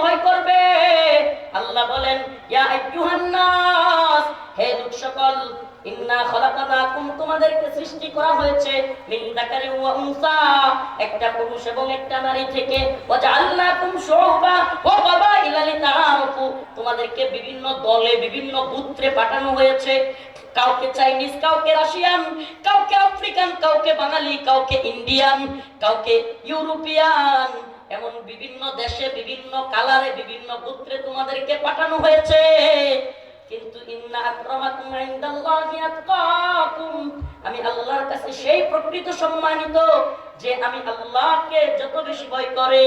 ভয় করবে। আল্লাহ বলেন হে লোক সকল, ইন্না তোমাদেরকে সৃষ্টি করা হয়েছে মিন যাকারি ওয়া উনসা, একটা পুরুষ এবং একটা নারী থেকে। ওয়া জাআলনাকুম শুউবা ওয়া কাবাইলা লিতাআরাফু, তোমাদেরকে বিভিন্ন দলে, বিভিন্ন গোত্রে পাঠানো হয়েছে। কাউকে চাইনিজ, কাউকে রাশিয়ান, কাউকে আফ্রিকান, কাউকে বাঙালি, কাউকে ইন্ডিয়ান, কাউকে ইউরোপিয়ান এমন বিভিন্ন দেশে, বিভিন্ন কালারে, বিভিন্ন গোত্রে তোমাদেরকে পাঠানো হয়েছে। কিন্তু আমি আল্লাহর কাছে সেই প্রকৃত সম্মানিত যে আমি আল্লাহকে যত বেশি ভয় করে।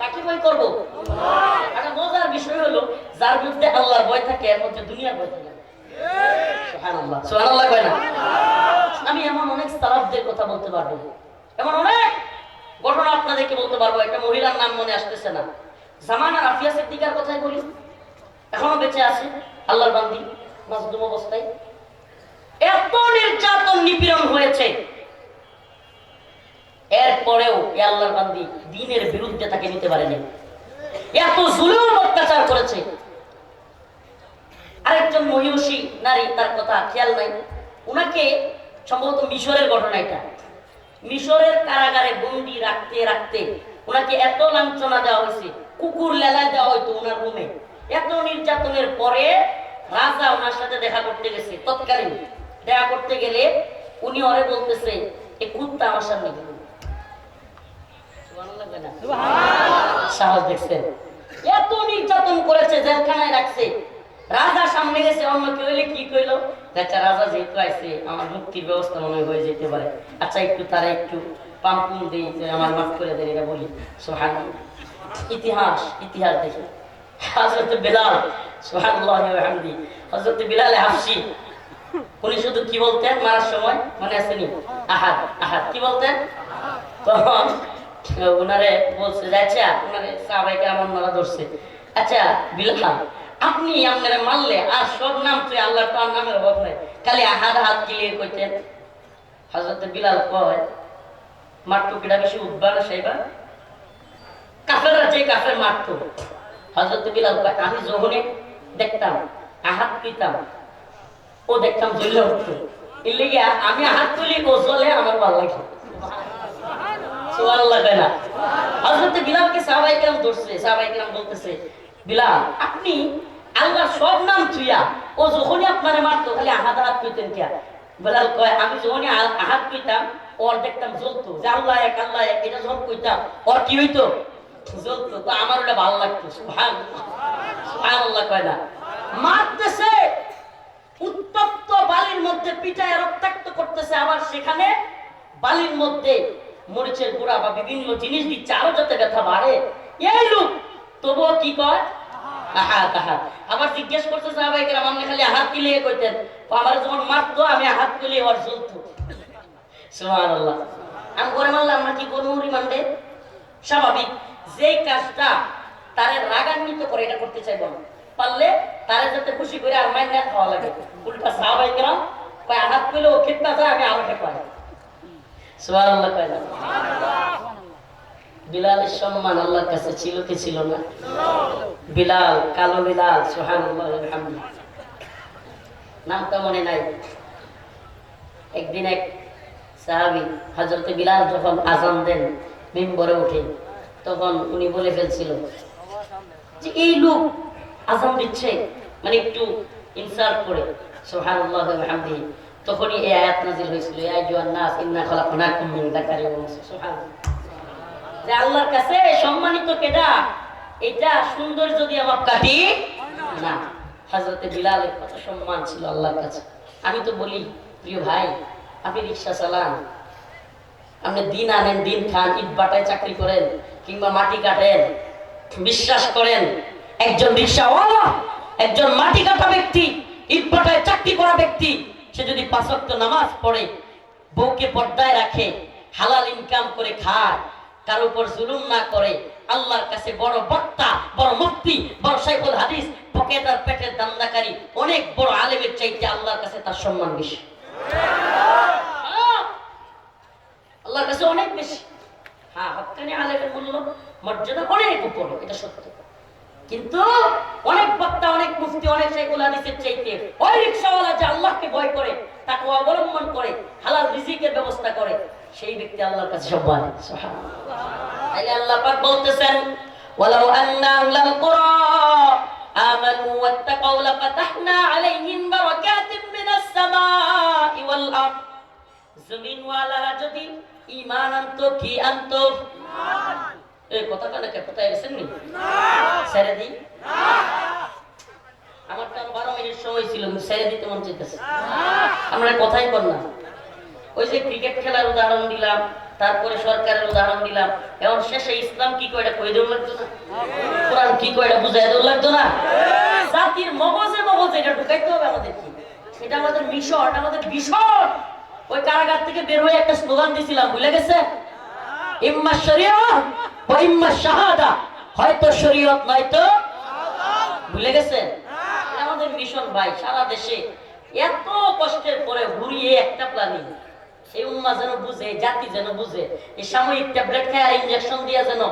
কাকে ভয় করব? একটা মজার বিষয় হলো, যার মধ্যে আল্লাহর ভয় থাকে, এর মধ্যে দুনিয়ার ভয় থাকে। আমি এমন অনেক সালাফদের কথা বলতে পারব। এমন অনেক ঘটনা আপনাদেরকে বলতে পারব, একটা মহিলার নাম মনে আসতেছে না। জামানা রাফিয়া সিদ্দিকার কথাই বলি। এখনও বেঁচে আছে, আল্লাহর বান্দি, মাজলুম অবস্থায়। এত নির্যাতন নিপীড়ন হয়েছে। এরপরেও এ আল্লাহর বান্দি দিনের বিরুদ্ধে তাকে নিতে পারেনি। এত জুলুম অত্যাচার করেছে। আরেকজন মহিষী, নারী, তার কথা খেয়াল নাই। উনাকে সম্ভবত মিশরের ঘটনা এটা। মিশরের কারাগারে বন্দি রাখতে রাখতে ওনাকে এত লাঞ্ছনা দেওয়া হয়েছে কুকুর লেলায় দেওয়া হইতো ওনার রুমে। এত নির্যাতনের পরে রাজা ওনার সাথে দেখা করতে গেছে তৎকালীন। দেখা করতে গেলে উনি অরে বলতেছে এই কুত্তা আমার সামনে গেল? সাহস দেখছেন। এত নির্যাতন করেছে জেলখানায় রাখছে। রাজা সামনে গেছে, অন্য কেউ কি কইলো? আচ্ছা রাজা যেহেতু আইছে, আমার মুক্তির ব্যবস্থা মনে হয়ে যেতে পারে। আচ্ছা একটু তারা একটু পাম্পুন দিই, যে আমার মাফ করে দেন, এটা বলি। সোহান ইতিহাস ইতিহাস দেখি। বিলাল সোহানুল্লাহ হামদি হজরত বিলাল হাফসি, উনি শুধু কি বলতেন? মারার সময়? মনে আছে নি? আহাদ আহাদ। কি বলতেন? তখন ওনারে বলছে আচ্ছা ওনারে সাহাবাইকে আমার মারা ধরছে। আচ্ছা বিলাল আপনি আপনারা মারলে আর সব নাম তুই আল্লাহ তার নামের অভাব নাই। খালি আহাদ হাত কিলিয়ে কইতেন। হজরত বিলাল কয় মারতো কিটা বেশি উদ্বার সেইবা কাফেররা যে কাফের মারতো। হজরত বিলাল কয়, আমি যখনই দেখতাম আহাত পিতাম। ও দেখতাম জ্বলে উঠতো। এর আমি হাত তুলি, ও জ্বলে আমার ভালো লাগে। সুবহানাল্লাহ কয় না। হযরত বিলালকে সাহাবায়ে কেরাম ধরছে, সাহাবায়ে কেরাম বলতেছে বিলাল, আপনি আল্লাহর সব নাম তুইয়া, ও যখনই আপনারে মারতো খালি আহাত হাত কইতেন কিয়া বিলাল কয়, আমি যখনই আহাত কইতাম ওর দেখতাম জ্বলতো। যে আল্লাহ এক আল্লাহ এক, এটা যখন কইতাম, ওর কি হইতো? জ্বলতো। তো আমার ওটা ভালো লাগতো। সুবহানাল্লাহ। সুবহানাল্লাহ কয় না। মারতেছে, উত্তপ্ত বালির মধ্যে পিটায় রক্তাক্ত করতেছে। আবার সেখানে বালির মধ্যে মরিচের গুঁড়া বা বিভিন্ন জিনিস দিচ্ছে। আরও যাতে ব্যথা বাড়ে। এই লোক, তবুও কি কয়? আহাত আহাত। আবার জিজ্ঞেস করতে সাহাবাই আপনি খালি হাত তুলে কইতেন তো আমার যখন মারতো, আমি হাত তুলে ওর জ্বলতো। সুবহানাল্লাহ। আমি করে মারলাম আমরা কি করব রিমান্ডে? স্বাভাবিক, যেই কাজটা তারে রাগান্বিত করে এটা করতে চাইব না। পারলে তারে যাতে খুশি করে আর মাইনে খাওয়া লাগে। উল্টা সাহাবাই কেরাম কয় আঘাত পেলে ও খেতে যায় আমি আরও খেপাই সুবহানাল্লাহ কয় না। বিলালের সম্মান আল্লাহর কাছে ছিল কি ছিল না? বিলাল, কালো বিলাল আলহামদুলিল্লাহ। নামটা মনে নাই। একদিন এক সাহাবি হজরতে বিলাল যখন আজান দেন, মিম্বরে উঠে, তখন উনি বলে ফেলছিল যে, এই লোক আজান দিচ্ছে। মানে একটু ইনসার্ট করে, সুবহানাল্লাহ ওয়া বিহামদিহি তখনই এই আয়াত নাযিল হয়েছিল, ইয়া আইয়ুহান নাস, ইন্না খালাকনাকুম মিন যাকারিন ওয়া সুবহানাল্লাহ। যে আল্লাহর কাছে সম্মানিত কেডা? এটা সৌন্দর্য দিয়ে আমার কাটি না। হযরতে বিলালের কত সম্মান ছিল আল্লাহর কাছে। আমি তো বলি, প্রিয় ভাই, আপনি রিক্সা চালান। আপনি দিন আনেন, দিন খান, ইট বাটায় চাকরি করেন কিংবা মাটি কাটেন, বিশ্বাস করেন, একজন রিক্সাওয়ালা একজন মাটি কাটা ব্যক্তি, ইট বাটায় চাকরি করা ব্যক্তি, সে যদি পাঁচ নামাজ পড়ে, বউকে পর্দায় রাখে, হালাল ইনকাম করে খায় কার উপর জুলুম না করে আল্লাহর কাছে বড় বক্তা, বড় মুফতি, বড় শাইখুল হাদিস পকেটার পেটের দান্দাকারী, অনেক বড় আলেমের চাইতে আল্লাহর কাছে তার সম্মান বেশি। আল্লাহর কাছে অনেক বেশি। হ্যাঁ হকানি আলেমের মূল্য, মর্যাদা অনেক উপরে, এটা সত্য। কিন্তু অনেক বক্তা, অনেক মুফতি, অনেক শেখুল হাদিসের চাইতে ওই রিক্সাওয়ালা যে আল্লাহকে ভয় করে, তাকে অবলম্বন করে, হালাল রিজিকের ব্যবস্থা করে সেই ব্যক্তি আল্লাহর কাছে সম্মান তাইলে আল্লাহ পাক বলতেছেন আন্না আহলাল কুরা আমানু ওয়াত্তাকাউ লাফাতাহনা আলাইহিম বারাকাতিন মিনাস সামাই ওয়াল আরদ। জমিন ওয়ালারা যদি ঈমান আনতো, কি আনতো? এই কথা কানে কে কোথায় গেছেন নি? ছেড়ে দিই? আমার তো বারো মিনিট সময় ছিল, ছেড়ে দিতে মন চাইতেছে। আমরা কথাই না ওই যে ক্রিকেট খেলার উদাহরণ দিলাম, তারপরে সরকারের উদাহরণ দিলাম। এখন শেষে ইসলাম কি কয়টা কই দেওয়া লাগতো না? কোরআন কি কয়টা বুঝাই দেওয়া লাগতো না? জাতির মগজে মগজে এটা ঢুকাইতে হবে আমাদের কি এটা আমাদের মিশন, আমাদের ভীষণ। ওই কারাগার থেকে বের হয়ে একটা স্লোগান দিছিলাম, ভুলে গেছে? ইম্মা শরিয়া বা ইম্মা শাহাদা। হয়তো শরীয়ত, নয়তো ভুলে গেছে? আমাদের মিশন ভাই, সারা দেশে এত কষ্টের পরে ঘুরিয়ে একটা প্ল্যানিং। এই উম্মা যেন বুঝে, জাতি যেন বুঝে, এই সাময়িক ট্যাবলেট খায় আর ইনজেকশন দিয়ে যেন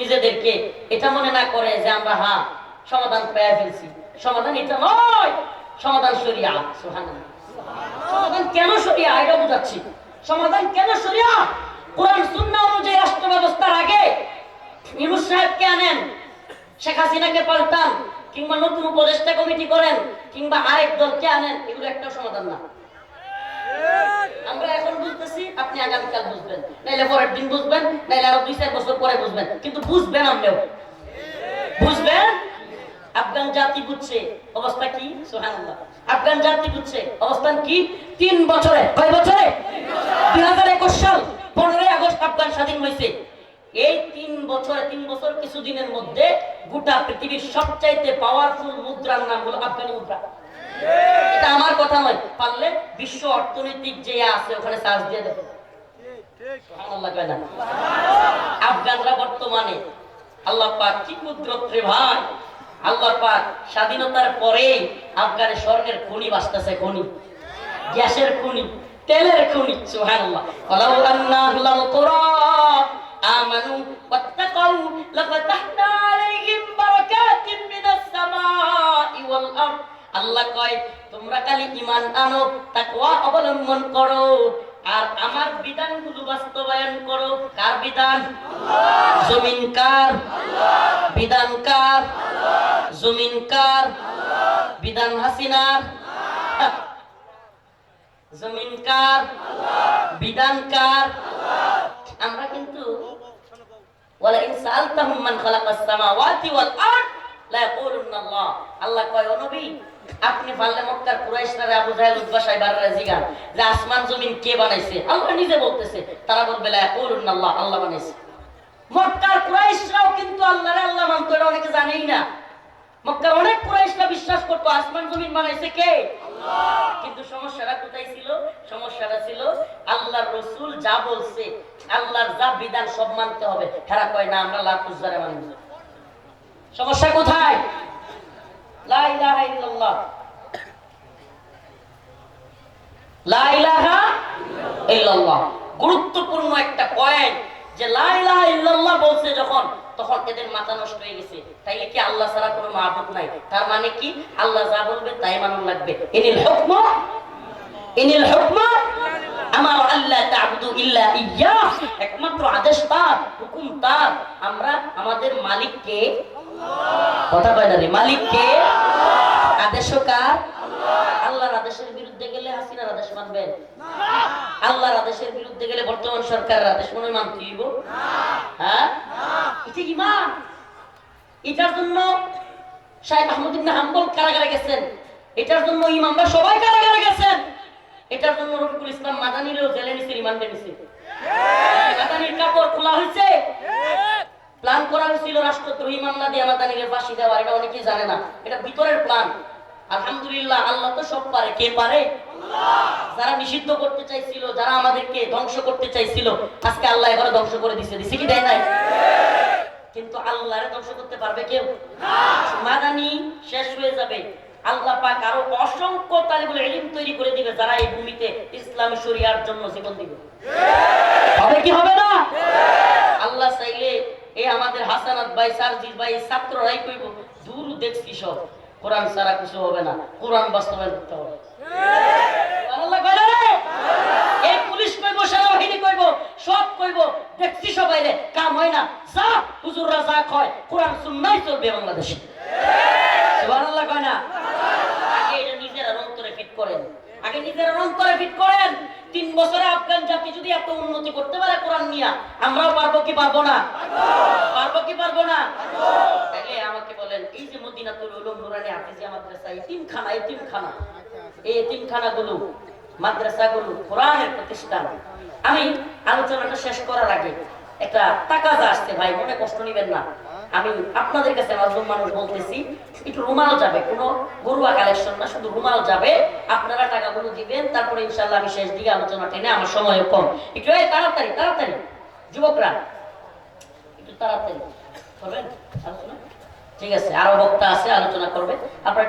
নিজেদেরকে এটা মনে না করে যে আমরা হ্যাঁ সমাধান পেয়ে ফেলছি। সমাধান এটা নয়, সমাধান সুবহানাল্লাহ। সমাধান কেন শরিয়া? এটা বুঝাচ্ছি। সমাধান কেন শরিয়া? কোরআন অনুযায়ী রাষ্ট্র ব্যবস্থার আগে ইউনুস সাহেবকে আনেন, শেখ হাসিনাকে পাল্টান, কিংবা নতুন উপদেষ্টা কমিটি করেন, কিংবা আরেক দলকে আনেন, এগুলো একটা সমাধান না। আমরা এখন বুঝতেছি আপনি আগামীকাল বুঝবেন। নাইলে পরের দিন বুঝবেন, নাইলে আরও দুই চার বছর পরে বুঝবেন। কিন্তু বুঝবেন আপনিও। বুঝবেন? আফগান জাতি বুঝছে, অবস্থা কি? সুবহানাল্লাহ। আফগান জাতি বুঝছে, অবস্থান কি? তিন বছরে। কয় বছরে? দুই হাজার একুশ সাল, পনেরোই আগস্ট আফগান স্বাধীন হয়েছে। এই তিন বছরে, তিন বছর কিছুদিনের মধ্যে গোটা পৃথিবীর সবচাইতে পাওয়ারফুল মুদ্রার নাম হলো আফগানি মুদ্রা। এটা আমার কথা নয়, পারলে বিশ্ব অর্থনৈতিক যে আছে ওখানে সার্চ দিয়ে দেখো? আফগানরা বর্তমানে আল্লাহ পাক কি কুদরত ভাই? আল্লাহ পাক স্বাধীনতার পরেই আফগানে স্বর্ণের খনি বাঁচতেছে, খনি। গ্যাসের খনি, তেলের খনি, সুবহানাল্লাহ। আল্লাহ কয়, তোমরা খালি ঈমান আনো, তাকওয়া অবলম্বন করো, আর আমার বিধানগুলো বাস্তবায়ন করো। কার বিধান? জমিন কার? বিধান কার? জমিন কার? বিধান হাসিনার? জমিন কার? বিধান কার? আমরা কিন্তু ওয়ালা ইন সালতাহুম মান খালাকাস সামাওয়াতি ওয়াল আরদ লা ইয়াকুলুন্না আল্লাহ আল্লাহ কয়, ও নবী আপনি পারলে মক্কার কুরাইশরা আবু জাহেল উতবা সাহেবাররা জিগান যে আসমান জমিন কে বানাইছে? আল্লাহ নিজে বলতেছে তারা বলবে লা ইয়াকুলুন্না আল্লাহ আল্লাহ বানাইছে। মক্কার কুরাইশরাও কিন্তু আল্লাহরে আল্লাহ মানতো এটা অনেকে জানেই না। মক্কার অনেক কুরাইশরা বিশ্বাস করতো আসমান জমিন বানাইছে কে? কিন্তু সমস্যাটা কোথায় ছিল? সমস্যাটা ছিল আল্লাহর রসুল যা বলছে আল্লাহর যা বিধান সব মানতে হবে। হেরা কয় না আমরা লাভ উজ্জারে মানব সমস্যা কোথায়? গুরুত্বপূর্ণ একটা পয়েন্ট যে লা ইলাহা বলছে যখন, তখন এদের মাথা নষ্ট হয়ে গেছে। তাইলে কি আল্লাহ ছাড়া কোনো মাহবুব নাই? তার মানে কি? আল্লাহ যা বলবে তাই মানুষ লাগবে। ইনিল হুকম ইনিল হুকম আমার আদেশ তার, হুকুম তার। আমরা আমাদের মালিককে কথা কয় না রে? মালিককে আদেশও কার? আল্লাহর আদেশের বিরুদ্ধে গেলে হাসিনার আদেশ মানবেন? আল্লাহর আদেশের বিরুদ্ধে গেলে বর্তমান সরকারের আদেশ মনে মানতে হইব? হ্যাঁ? এটা ইমান এটার জন্য আহমদ ইবনে হাম্বল কারাগারে গেছেন। এটার জন্য ইমামরা সবাই কারাগারে গেছেন। এটার জন্য রফিকুল ইসলাম মাদানিরও জেলে নিছে, রিমান্ডে নিছে। মাদানির কাপড় খোলা হয়েছে প্ল্যান করা হয়েছিল রাষ্ট্রদ্রোহী মামলা দিয়ে মাদানিরে ফাঁসি দেওয়া এটা অনেকেই জানে না। এটা ভিতরের প্ল্যান আলহামদুলিল্লাহ আল্লাহ তো সব পারে। কে পারে? যারা নিষিদ্ধ করতে চাইছিল যারা আমাদেরকে ধ্বংস করতে চাইছিল আজকে আল্লাহ এবারে ধ্বংস করে দিছে। দিছে কি দেয় নাই? কিন্তু আল্লাহরে ধ্বংস করতে পারবে কেউ? মাদানি শেষ হয়ে যাবে। আল্লাহ পাক আরও অসংখ্য তালিবুল ইলম তৈরি করে দিবে যারা এই ভূমিতে ইসলামী শরিয়ার জন্য জীবন দিবে। হবে কি হবে না? আল্লাহ আমাদের হাসানাত ভাই সারজিৎ ভাই ছাত্ররাই কইব, দূর দেখছি সব। কোরআন ছাড়া কিছু হবে না। কোরআন বাস্তবায়ন করতে হবে? এই পুলিশ কইব, সেনাবাহিনী কইব, সব কইব, দেখছি সবাই রে কাম হয় না। যা, হুজুররা যা কয়, কোরআন সুন্নাই চলবে বাংলাদেশে। সুবহানাল্লাহ কয় না আগে এটা নিজেরা অন্তরে ফিট করেন আগে নিজেরা অন্তরে ফিট করেন। তিন বছরে আফগান জাতি যদি এত উন্নতি করতে পারে কোরআন নিয়া, আমরাও পারব কি পারব না? পারব কি পারব না? তাইলে আমাকে বলেন, এই যে মদিনাতুল উলুম, নুরানি হাফিজিয়া মাদ্রাসা, এতিমখানা এতিমখানা। এই এতিমখানাগুলো, মাদ্রাসাগুলো কোরআনের প্রতিষ্ঠান। আমি আলোচনাটা শেষ করার আগে একটা টাকা আসছে, ভাই, মনে কষ্ট নিবেন না। আমি আপনাদের কাছে মাজলুম মানুষ বলতেছি, একটু রুমাল যাবে, কোনো গরুয়া কালেকশন না, শুধু রুমাল যাবে, আপনারা টাকাগুলো দিবেন, তারপরে ইনশাল্লাহ আমি শেষ দিকে আলোচনা টেনে আমার সময় কম। একটু, এই, তাড়াতাড়ি তাড়াতাড়ি, যুবকরা, একটু তাড়াতাড়ি করবেন আলোচনা? ঠিক আছে, আরও বক্তা আছে, আলোচনা করবে। আপনারা